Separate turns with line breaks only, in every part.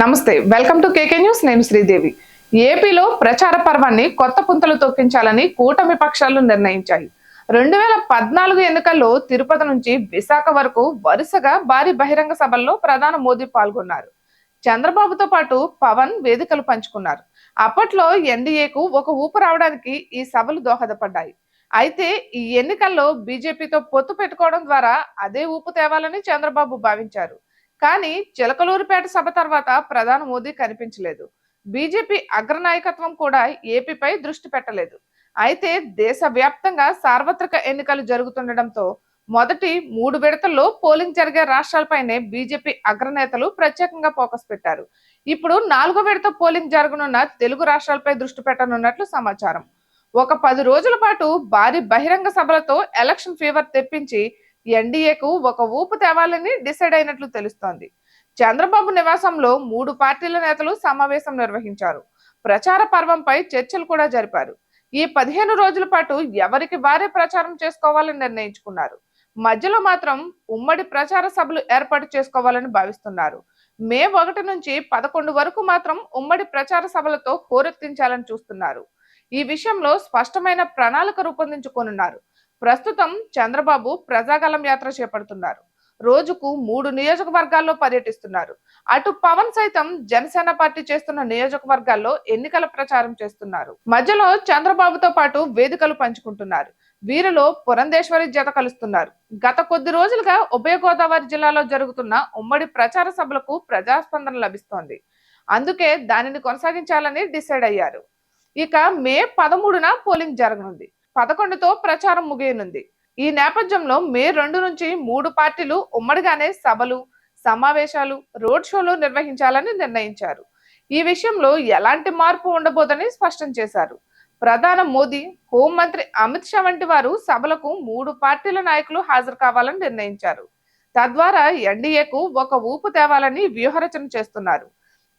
నమస్తే welcome to KK news నేను శ్రీదేవి. ఏపీలో ప్రచార పర్వాన్ని కొత్త పుంతలు తొక్కించాలని కూటమి పక్షాలు నిర్ణయించాయి. రెండు వేల పద్నాలుగు ఎన్నికల్లో తిరుపతి నుంచి విశాఖ వరకు వరుసగా భారీ బహిరంగ సభల్లో ప్రధాని మోదీ పాల్గొన్నారు. చంద్రబాబుతో పాటు పవన్ వేదికలు పంచుకున్నారు. అప్పట్లో ఎన్డీఏకు ఒక ఊపు రావడానికి ఈ సభలు దోహదపడ్డాయి. అయితే ఈ ఎన్నికల్లో బీజేపీతో పొత్తు పెట్టుకోవడం ద్వారా అదే ఊపు తేవాలని చంద్రబాబు భావించారు. కానీ చిలకలూరుపేట సభ తర్వాత ప్రధాని మోదీ కనిపించలేదు. బీజేపీ అగ్రనాయకత్వం కూడా ఏపీపై దృష్టి పెట్టలేదు. అయితే దేశవ్యాప్తంగా సార్వత్రిక ఎన్నికలు జరుగుతుండటంతో మొదటి మూడు విడతల్లో పోలింగ్ జరిగే రాష్ట్రాలపైనే బీజేపీ అగ్రనేతలు ప్రత్యేకంగా ఫోకస్ పెట్టారు. ఇప్పుడు నాలుగో విడత పోలింగ్ జరగనున్న తెలుగు రాష్ట్రాలపై దృష్టి పెట్టనున్నట్లు సమాచారం. ఒక పది రోజుల పాటు భారీ బహిరంగ సభలతో ఎలక్షన్ ఫీవర్ తెప్పించి ఎన్డీఏకు ఒక ఊపు తేవాలని డిసైడ్ అయినట్లు తెలుస్తోంది. చంద్రబాబు నివాసంలో మూడు పార్టీల నేతలు సమావేశం నిర్వహించారు. ప్రచార పర్వంపై చర్చలు కూడా జరిపారు. ఈ పదిహేను రోజుల పాటు ఎవరికి వారే ప్రచారం చేసుకోవాలని నిర్ణయించుకున్నారు. మధ్యలో మాత్రం ఉమ్మడి ప్రచార సభలు ఏర్పాటు చేసుకోవాలని భావిస్తున్నారు. మే ఒకటి నుంచి పదకొండు వరకు మాత్రం ఉమ్మడి ప్రచార సభలతో హోరెత్తించాలని చూస్తున్నారు. ఈ విషయంలో స్పష్టమైన ప్రణాళిక రూపొందించుకోనున్నారు. ప్రస్తుతం చంద్రబాబు ప్రజాగలం యాత్ర చేపడుతున్నారు. రోజుకు మూడు నియోజకవర్గాల్లో పర్యటిస్తున్నారు. అటు పవన్ సైతం జనసేన పార్టీ చేస్తున్న నియోజకవర్గాల్లో ఎన్నికల ప్రచారం చేస్తున్నారు. మధ్యలో చంద్రబాబుతో పాటు వేదికలు పంచుకుంటున్నారు. వీరిలో పురంధేశ్వరి జత కలుస్తున్నారు. గత కొద్ది రోజులుగా ఉభయ గోదావరి జిల్లాలో జరుగుతున్న ఉమ్మడి ప్రచార సభలకు ప్రజాస్పందన లభిస్తోంది. అందుకే దానిని కొనసాగించాలని డిసైడ్ అయ్యారు. ఇక మే పదమూడున పోలింగ్ జరగనుంది. పదకొండుతో ప్రచారం ముగియనుంది. ఈ నేపథ్యంలో మే రెండు నుంచి మూడు పార్టీలు ఉమ్మడిగానే సభలు సమావేశాలు రోడ్ షోలు నిర్వహించాలని నిర్ణయించారు. ఈ విషయంలో ఎలాంటి మార్పు ఉండబోదని స్పష్టం చేశారు. ప్రధాన మోదీ హోంమంత్రి అమిత్ షా వంటి వారు సభలకు మూడు పార్టీల నాయకులు హాజరు కావాలని నిర్ణయించారు. తద్వారా ఎన్డీఏకు ఒక ఊపు తేవాలని వ్యూహరచన చేస్తున్నారు.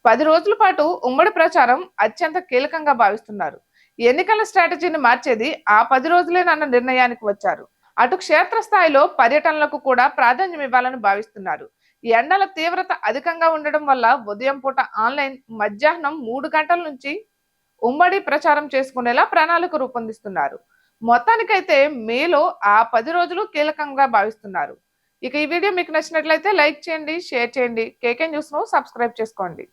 పది రోజుల పాటు ఉమ్మడి ప్రచారం అత్యంత కీలకంగా భావిస్తున్నారు. ఎన్నికల స్ట్రాటజీని మార్చేది ఆ పది రోజులేనన్న నిర్ణయానికి వచ్చారు. అటు క్షేత్రస్థాయిలో పర్యటనలకు కూడా ప్రాధాన్యం ఇవ్వాలని భావిస్తున్నారు. ఎండల తీవ్రత అధికంగా ఉండడం వల్ల ఉదయం పూట ఆన్లైన్ మధ్యాహ్నం మూడు గంటల నుంచి ఉమ్మడి ప్రచారం చేసుకునేలా ప్రణాళిక రూపొందిస్తున్నారు. మొత్తానికైతే మేలో ఆ పది రోజులు కీలకంగా భావిస్తున్నారు. ఇక ఈ వీడియో మీకు నచ్చినట్లయితే లైక్ చేయండి షేర్ చేయండి. కేకే న్యూస్ను సబ్స్క్రైబ్ చేసుకోండి.